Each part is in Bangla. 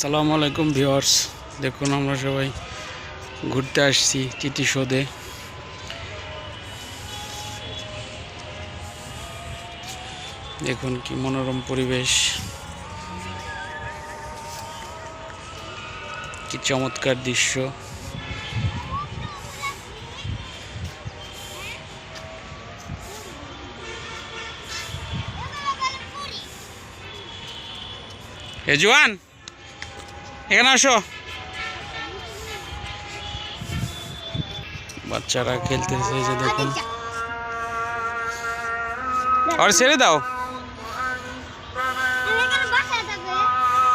সালামু আলাইকুম ভিওয়ার্স দেখুন আমরা সবাই ঘুরতে আসছি শোদে দেখুন কি মনোরম পরিবেশ। কি চমৎকার দৃশ্য। এ জোয়ান! এখানে আসো। বাচ্চারা খেলতেছে যে দেখুন। আর ছেড়ে দাও।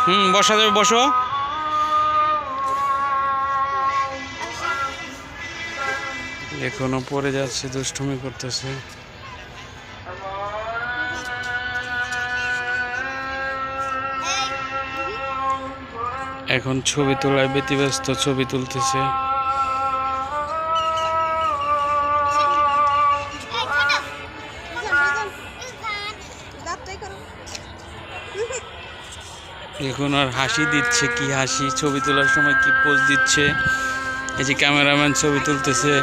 হুম, বসা যাবে, বসো। এখনও পড়ে যাচ্ছে, দুষ্টুমি করতেছে। এখন ছবি তোলায় ব্যতিব্যস্ত ছবি তুলতেছে। এখন আর হাসি দিচ্ছে, কি হাসি? ছবি তোলার সময় কি পোজ দিচ্ছে? এই যে ক্যামেরাম্যান ছবি তুলতেছে।